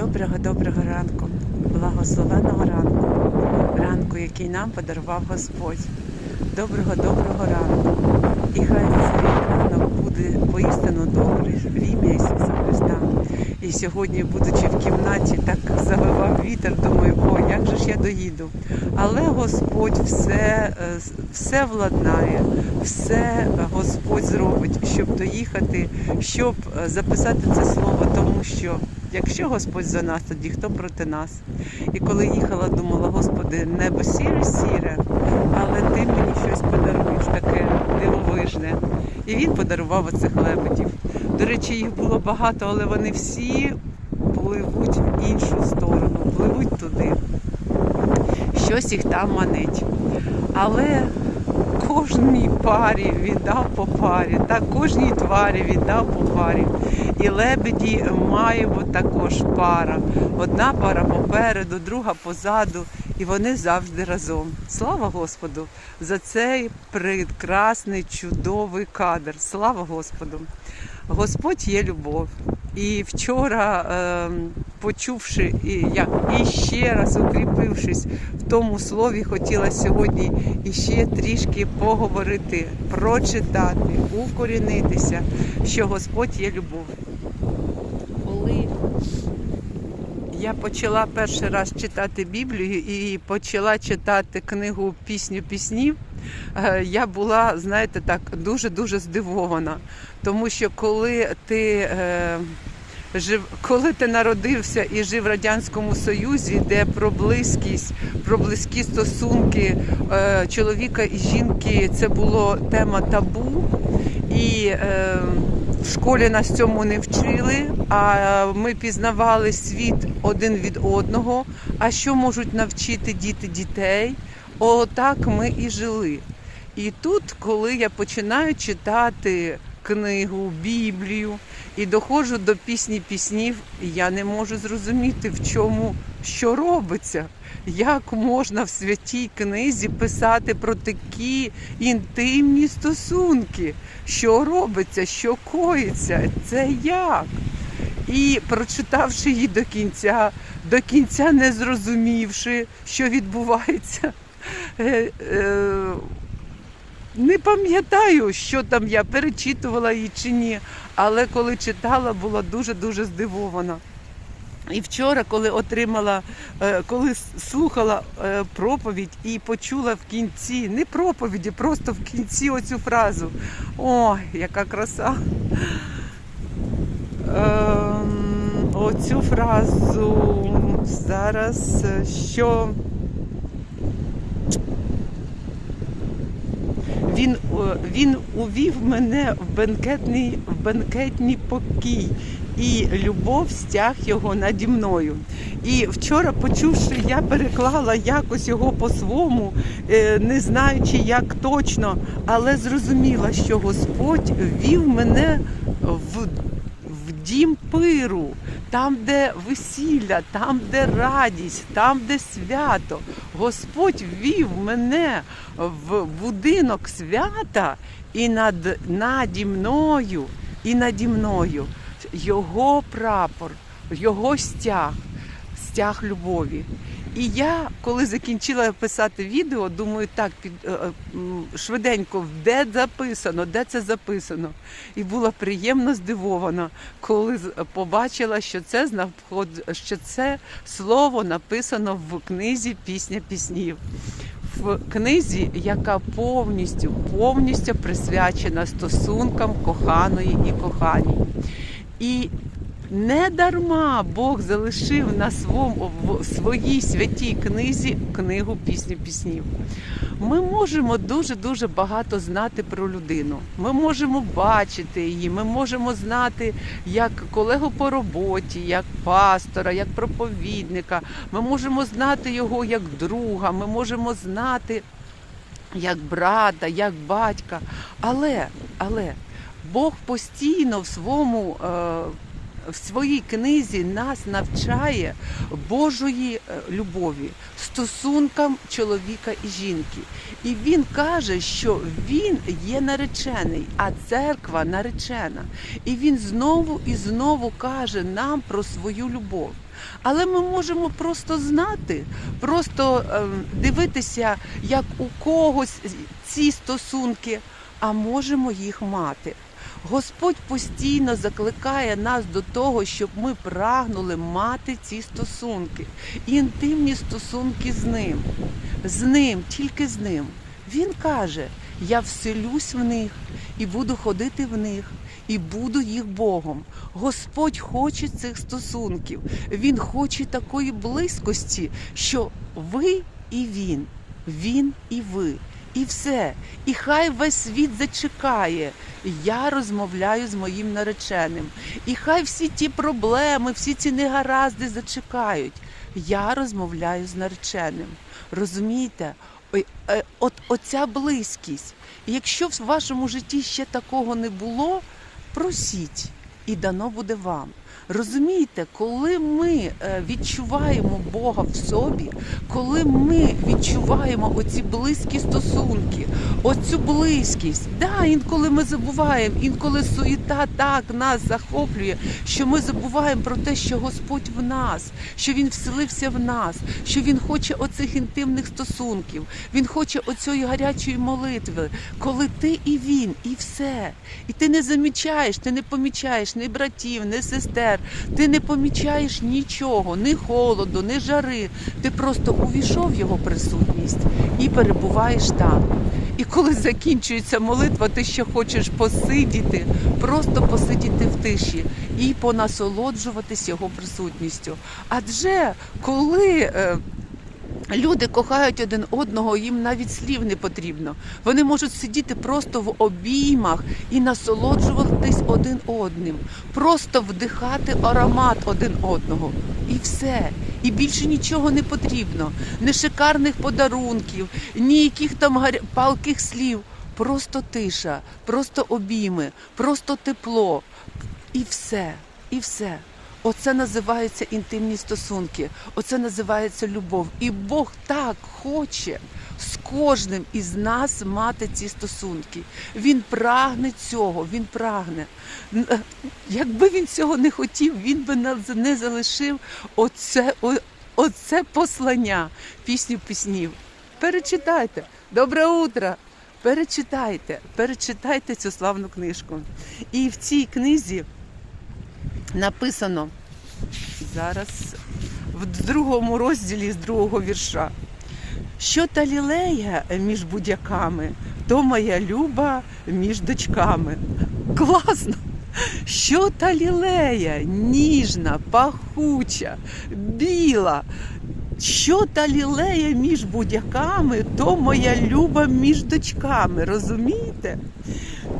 Доброго доброго ранку, благословеного ранку, ранку, який нам подарував Господь. Доброго доброго ранку. І хай цей ранок буде поістину добрий в ім'я Ісуса Христа. І сьогодні, будучи в кімнаті, так завивав вітер, думаю, о, як же ж я доїду. Але Господь все, е, все владнає, все Господь зробить, щоб доїхати, щоб е, записати це слово, тому що якщо Господь за нас, тоді хто проти нас? І коли їхала, думала, Господи, небо сіре, сіре, але ти мені щось подаруєш таке дивовижне. І він подарував оцих лебедів. До речі, їх було багато, але вони всі пливуть в іншу сторону, пливуть туди. Щось їх там манить. Але кожній парі віддав по парі, та кожній тварі віддав по парі. І лебеді маємо також пара. Одна пара попереду, друга позаду, і вони завжди разом. Слава Господу за цей прекрасний, чудовий кадр. Слава Господу! Господь є любов. І вчора, е, почувши і як і ще раз укріпившись в тому слові, хотіла сьогодні іще трішки поговорити, прочитати, укорінитися, що Господь є любов. Коли я почала перший раз читати Біблію і почала читати книгу Пісню піснів, я була, знаєте, так дуже-дуже здивована. Тому що коли ти е, жив, коли ти народився і жив в Радянському Союзі, де про близькість, про близькі стосунки е, чоловіка і жінки це було тема табу. І е, в школі нас цьому не вчили, а ми пізнавали світ один від одного. А що можуть навчити діти дітей? Отак ми і жили. І тут, коли я починаю читати книгу, Біблію і доходжу до пісні піснів, я не можу зрозуміти, в чому що робиться. Як можна в святій книзі писати про такі інтимні стосунки? Що робиться, що коїться? Це як? І прочитавши її до кінця, до кінця не зрозумівши, що відбувається, не пам'ятаю, що там я перечитувала її чи ні, але коли читала, була дуже-дуже здивована. І вчора, коли отримала, е, коли слухала е, проповідь і почула в кінці, не проповіді, просто в кінці оцю фразу. Ой, яка краса. Ем, Оцю фразу зараз, е, що він, е, він увів мене в бенкетний, в бенкетний покій, і любов стяг його наді мною. І вчора, почувши, я переклала якось його по-свому, е, не знаючи, як точно, але зрозуміла, що Господь вів мене в, в дім пиру, там, де весілля, там, де радість, там, де свято. Господь вів мене в будинок свята і над наді мною, і наді мною його прапор, його стяг, стяг любові. І я, коли закінчила писати відео, думаю, так, під, е, е, швиденько, де записано, де це записано. І була приємно здивована, коли побачила, що це що це слово написано в книзі Пісня піснів. В книзі, яка повністю, повністю присвячена стосункам коханої і коханій. І не дарма Бог залишив на своєму в своїй святій книзі книгу пісні піснів. Ми можемо дуже дуже багато знати про людину. Ми можемо бачити її. Ми можемо знати як колегу по роботі, як пастора, як проповідника. Ми можемо знати його як друга. Ми можемо знати як брата, як батька. Але, але Бог постійно в своєму е, в своїй книзі нас навчає Божої е, любові, стосункам чоловіка і жінки. І він каже, що він є наречений, а церква наречена. І він знову і знову каже нам про свою любов. Але ми можемо просто знати, просто ем, дивитися, як у когось ці стосунки, а можемо їх мати. Господь постійно закликає нас до того, щоб ми прагнули мати ці стосунки, інтимні стосунки з ним, з ним, тільки з ним. Він каже: Я вселюсь в них і буду ходити в них, і буду їх Богом. Господь хоче цих стосунків. Він хоче такої близькості, що ви і він, він і ви. І все. І хай весь світ зачекає. Я розмовляю з моїм нареченим. І хай всі ті проблеми, всі ці негаразди зачекають. Я розмовляю з нареченим. Розумієте? Е, От оця близькість. І якщо в вашому житті ще такого не було, просіть, і дано буде вам. Розумієте, коли ми е, відчуваємо Бога в собі, коли ми відчуваємо оці близькі стосунки, оцю близькість, да, інколи ми забуваємо, інколи суєта так нас захоплює, що ми забуваємо про те, що Господь в нас, що Він вселився в нас, що Він хоче оцих інтимних стосунків, Він хоче оцієї гарячої молитви, коли ти і він, і все. І ти не замічаєш, ти не помічаєш ні братів, ні сестер, ти не помічаєш нічого, ні холоду, ні жари. Ти просто увійшов в його присутність і перебуваєш там. І коли закінчується молитва, ти ще хочеш посидіти, просто посидіти в тиші і понасолоджуватись його присутністю. Адже коли е, Люди кохають один одного, їм навіть слів не потрібно. Вони можуть сидіти просто в обіймах і насолоджуватись один одним, просто вдихати аромат один одного. І все. І більше нічого не потрібно. Ні шикарних подарунків, ні яких там палких слів. Просто тиша, просто обійми, просто тепло. І все. І все. Оце називається інтимні стосунки, оце називається любов. І Бог так хоче з кожним із нас мати ці стосунки. Він прагне цього, він прагне. Е, Якби він цього не хотів, він би нас не залишив оце, оце послання пісню піснів. Перечитайте. Добре утро! Перечитайте, перечитайте цю славну книжку. І в цій книзі написано зараз в другому розділі з другого вірша. Що та лілея між будяками, то моя люба між дочками. Класно! Що та лілея, ніжна, пахуча, біла. Що та лілея між будяками, то моя люба між дочками. Розумієте?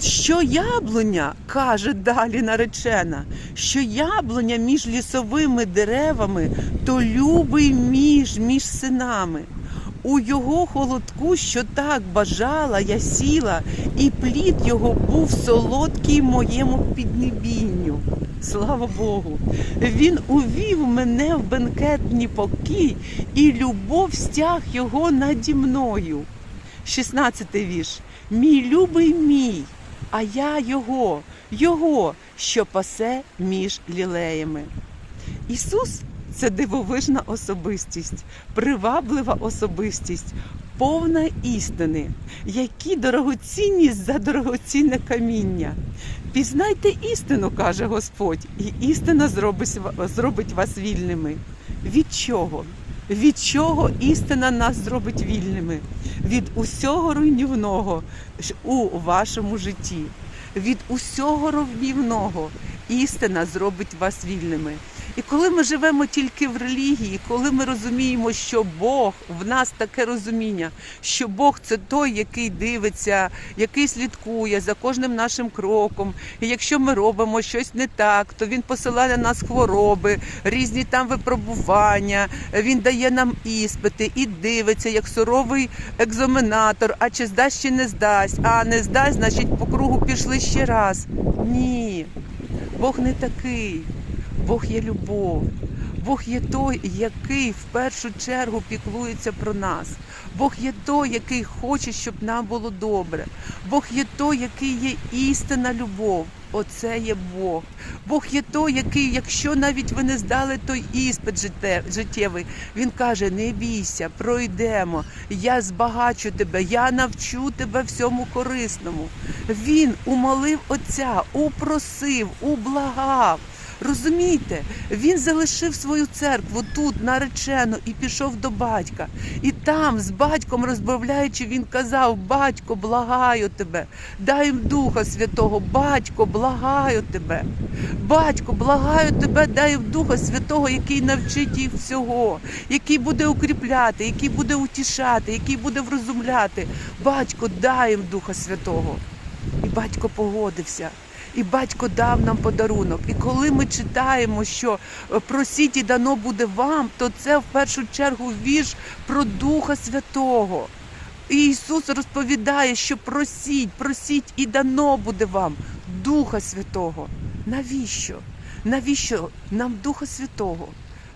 Що яблуня, каже далі наречена, що яблуня між лісовими деревами, то любий між між синами. У його холодку, що так бажала, я сіла, і плід його був солодкий моєму піднебінню. Слава Богу! Він увів мене в бенкетні покій, і любов стяг його наді мною. 16 вірш. Мій любий мій, а я його, його, що пасе між лілеями. Ісус це дивовижна особистість, приваблива особистість, повна істини, які дорогоцінні за дорогоцінне каміння. Пізнайте істину, каже Господь, і істина зробить, вас вільними. Від чого? Від чого істина нас зробить вільними? Від усього руйнівного у вашому житті. Від усього руйнівного істина зробить вас вільними. І коли ми живемо тільки в релігії, коли ми розуміємо, що Бог в нас таке розуміння, що Бог це той, який дивиться, який слідкує за кожним нашим кроком. І якщо ми робимо щось не так, то він посилає на нас хвороби, різні там випробування. Він дає нам іспити і дивиться, як суровий екзаменатор. А чи здасть, чи не здасть? А не здасть, значить по кругу пішли ще раз. Ні, Бог не такий. Бог є любов. Бог є той, який в першу чергу піклується про нас. Бог є той, який хоче, щоб нам було добре. Бог є той, який є істинна любов. Оце є Бог. Бог є той, який, якщо навіть ви не здали той іспит життєвий, він каже: не бійся, пройдемо. Я збагачу тебе, я навчу тебе всьому корисному. Він умолив Отця, упросив, ублагав. Розумієте, він залишив свою церкву тут, наречено, і пішов до батька. І там, з батьком розбавляючи, він казав: Батько, благаю тебе, дай їм Духа Святого, батько, благаю тебе. Батько, благаю тебе, дай їм Духа Святого, який навчить їх всього, який буде укріпляти, який буде утішати, який буде врозумляти. Батько, дай їм Духа Святого. І батько погодився. І батько дав нам подарунок. І коли ми читаємо, що е, просіть і дано буде вам, то це в першу чергу вірш про Духа Святого. І Ісус розповідає, що просіть, просіть і дано буде вам Духа Святого. Навіщо? Навіщо нам Духа Святого?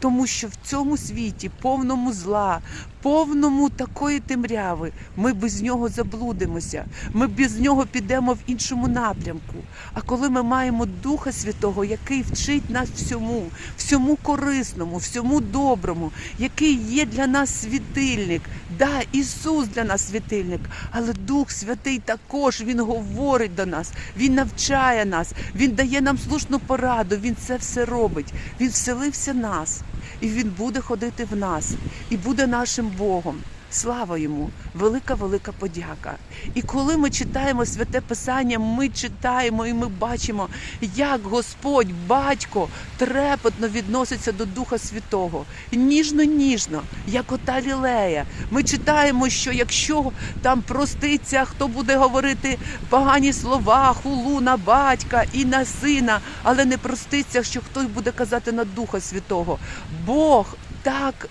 Тому що в цьому світі, повному зла, повному такої темряви, ми без нього заблудимося. Ми без нього підемо в іншому напрямку. А коли ми маємо Духа Святого, який вчить нас всьому, всьому корисному, всьому доброму, який є для нас світильник. Да, Ісус для нас світильник, але Дух Святий також Він говорить до нас, Він навчає нас, Він дає нам слушну пораду, Він це все робить. Він вселився в нас, і Він буде ходити в нас, і буде нашим Богом. Слава йому, велика, велика подяка. І коли ми читаємо святе Писання, ми читаємо і ми бачимо, як Господь, батько, трепетно відноситься до Духа Святого. Ніжно-ніжно, як ота лілея. Ми читаємо, що якщо там проститься, хто буде говорити погані слова, хулу на батька і на сина, але не проститься, що хтось буде казати на Духа Святого. Бог так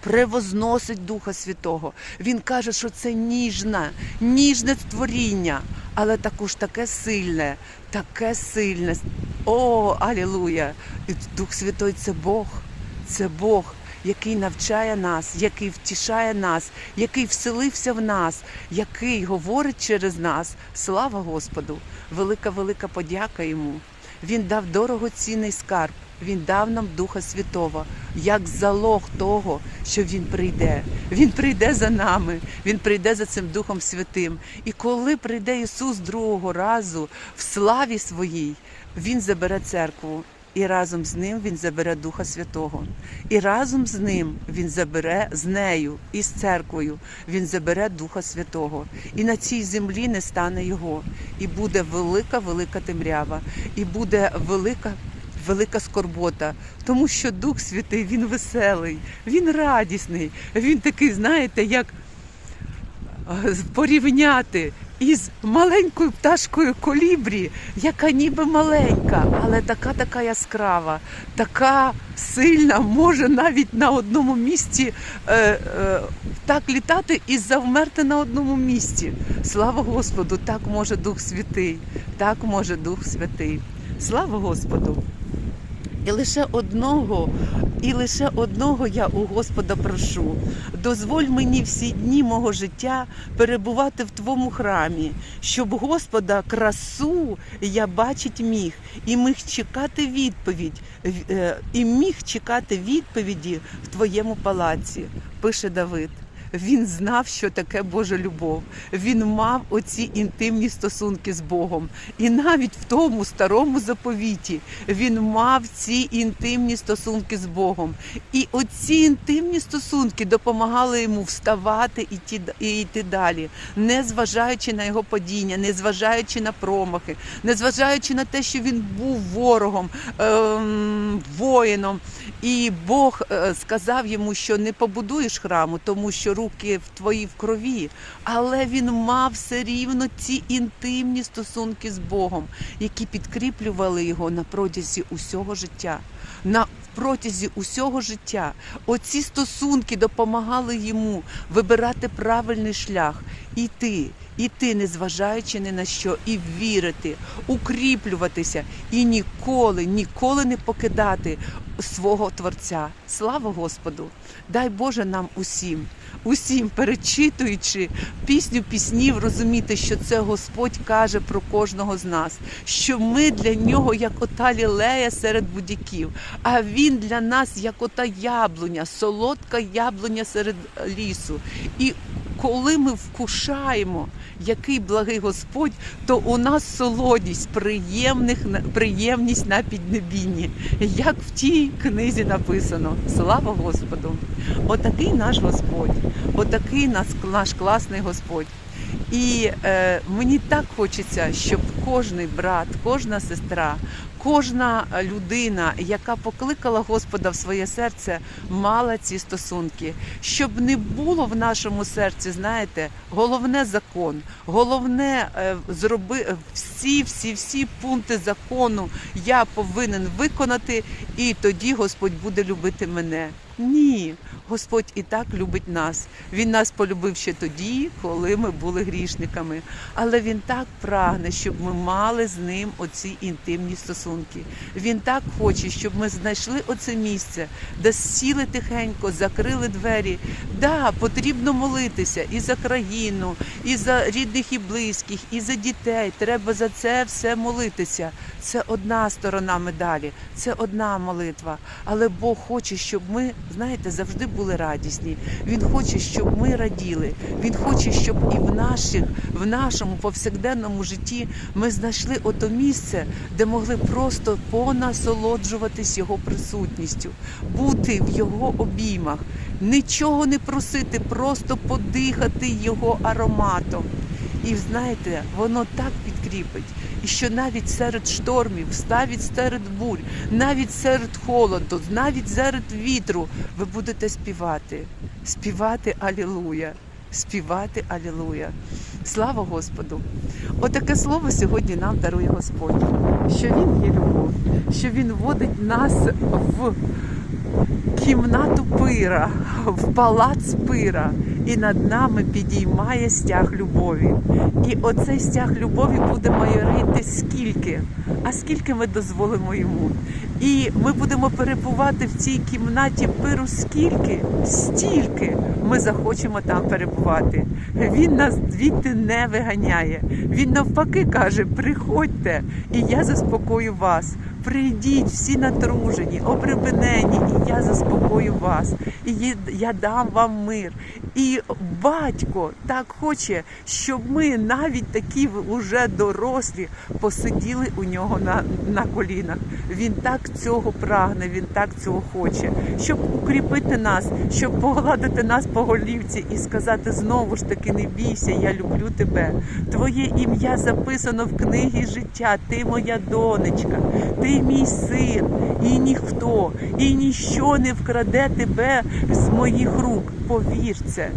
превозносить Духа Святого. Він каже, що це ніжне, ніжне створіння, але також таке сильне, таке сильне. О, алілуя! Дух Святой це Бог, це Бог. Який навчає нас, який втішає нас, який вселився в нас, який говорить через нас. Слава Господу! Велика, велика подяка йому. Він дав дорогоцінний скарб. Він дав нам Духа Святого як залог того, що Він прийде. Він прийде за нами, Він прийде за цим Духом Святим. І коли прийде Ісус другого разу в славі своїй, Він забере церкву. І разом з ним він забере Духа Святого. І разом з ним він забере з нею і з церквою. Він забере Духа Святого. І на цій землі не стане його. І буде велика, велика темрява, і буде велика. Велика скорбота, тому що Дух Святий він веселий, він радісний. Він такий, знаєте, як е, порівняти із маленькою пташкою колібрі, яка ніби маленька, але така така яскрава, така сильна, може навіть на одному місці е, е, так літати і завмерти на одному місці. Слава Господу! Так може Дух Святий, так може Дух Святий. Слава Господу! І лише одного, і лише одного я у Господа прошу. Дозволь мені всі дні мого життя перебувати в Твому храмі, щоб Господа красу я бачить міг, і міг чекати відповідь, е, і міг чекати відповіді в Твоєму палаці, пише Давид. Він знав, що таке Божа любов. Він мав оці інтимні стосунки з Богом. І навіть в тому старому заповіті він мав ці інтимні стосунки з Богом. І оці інтимні стосунки допомагали йому вставати і йти, далі, не зважаючи на його падіння, не зважаючи на промахи, не зважаючи на те, що він був ворогом, ем, воїном. І Бог е, сказав йому, що не побудуєш храму, тому що руки в твої в крові. Але він мав все рівно ці інтимні стосунки з Богом, які підкріплювали його на протязі усього життя. На протязі усього життя оці стосунки допомагали йому вибирати правильний шлях, іти, іти, незважаючи ні на що, і вірити, укріплюватися і ніколи, ніколи не покидати свого Творця. Слава Господу! Дай Боже нам усім, усім перечитуючи пісню піснів, розуміти, що це Господь каже про кожного з нас, що ми для нього як ота лілея серед будяків, а він для нас як ота яблуня, солодка яблуня серед лісу. І коли ми вкушаємо, який благий Господь, то у нас солодість, приємних, приємність на піднебінні, як в тій книзі написано. Слава Господу! Отакий наш Господь, отакий наш, наш класний Господь. І е, мені так хочеться, щоб кожний брат, кожна сестра, кожна людина, яка покликала Господа в своє серце, мала ці стосунки, щоб не було в нашому серці, знаєте, головне закон, головне е, зроби всі, всі, всі пункти закону я повинен виконати, і тоді Господь буде любити мене. Ні, Господь і так любить нас. Він нас полюбив ще тоді, коли ми були грішниками. Але він так прагне, щоб ми мали з ним оці інтимні стосунки. Він так хоче, щоб ми знайшли оце місце, де сіли тихенько, закрили двері. Да, потрібно молитися і за країну, і за рідних і близьких, і за дітей. Треба за це все молитися. Це одна сторона медалі, це одна молитва. Але Бог хоче, щоб ми, знаєте, завжди були радісні. Він хоче, щоб ми раділи. Він хоче, щоб і в наших, в нашому повсякденному житті ми знайшли ото місце, де могли просто понасолоджуватись його присутністю, бути в його обіймах, нічого не просити, просто подихати його ароматом. І знаєте, воно так підкріпить, і що навіть серед штормів, навіть серед бурь, навіть серед холоду, навіть серед вітру ви будете співати, співати Алілуя, співати Алілуя. Слава Господу! Отаке слово сьогодні нам дарує Господь, що Він є любов, що Він водить нас в кімнату пира, в палац пира, і над нами підіймає стяг любові. І оцей стяг любові буде майорити скільки, а скільки ми дозволимо йому. І ми будемо перебувати в цій кімнаті пиру скільки, стільки ми захочемо там перебувати. Він нас звідти не виганяє. Він навпаки каже: приходьте, і я заспокою вас. Прийдіть всі натружені, обребенені, і я заспокою вас, і я дам вам мир. І батько так хоче, щоб ми навіть такі вже дорослі посиділи у нього на, на колінах. Він так цього прагне, він так цього хоче, щоб укріпити нас, щоб погладити нас по голівці і сказати знову ж таки, не бійся, я люблю тебе. Твоє ім'я записано в книгі життя. Ти моя донечка, ти мій син, і ніхто, і ніщо не вкраде тебе з моїх рук. Повір це.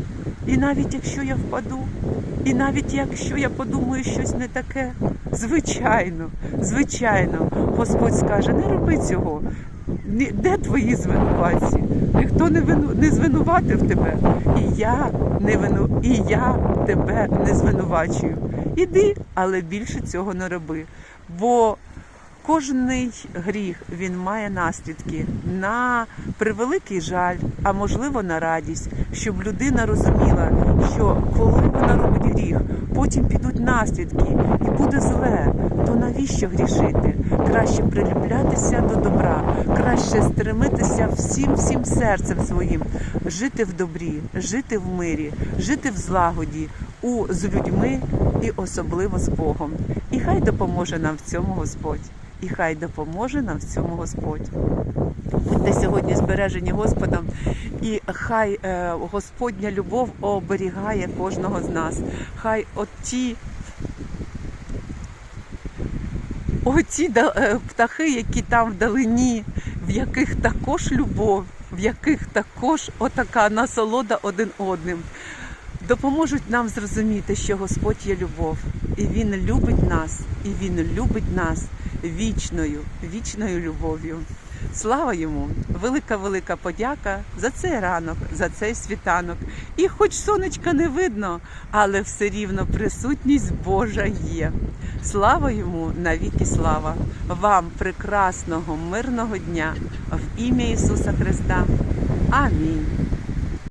І навіть якщо я впаду, і навіть якщо я подумаю щось не таке, звичайно, звичайно, Господь скаже, не роби цього. Де твої звинуватці? Ніхто не вину не звинуватив тебе, і я не вину, і я тебе не звинувачую. Іди, але більше цього не роби. Бо Кожний гріх він має наслідки на превеликий жаль, а можливо на радість, щоб людина розуміла, що коли вона робить гріх, потім підуть наслідки і буде зле, то навіщо грішити? Краще прилюблятися до добра, краще стремитися всім всім серцем своїм, жити в добрі, жити в мирі, жити в злагоді у з людьми і особливо з Богом. І хай допоможе нам в цьому Господь. І хай допоможе нам в цьому Господь. Будьте сьогодні збережені Господом, і хай е, Господня любов оберігає кожного з нас. Хай оті, оті е, птахи, які там вдалині, в яких також любов, в яких також отака насолода один одним, допоможуть нам зрозуміти, що Господь є любов, і Він любить нас, і Він любить нас вічною, вічною любов'ю. Слава йому! Велика велика подяка за цей ранок, за цей світанок. І хоч сонечка не видно, але все рівно присутність Божа є. Слава йому навіки слава! Вам прекрасного, мирного дня в ім'я Ісуса Христа. Амінь.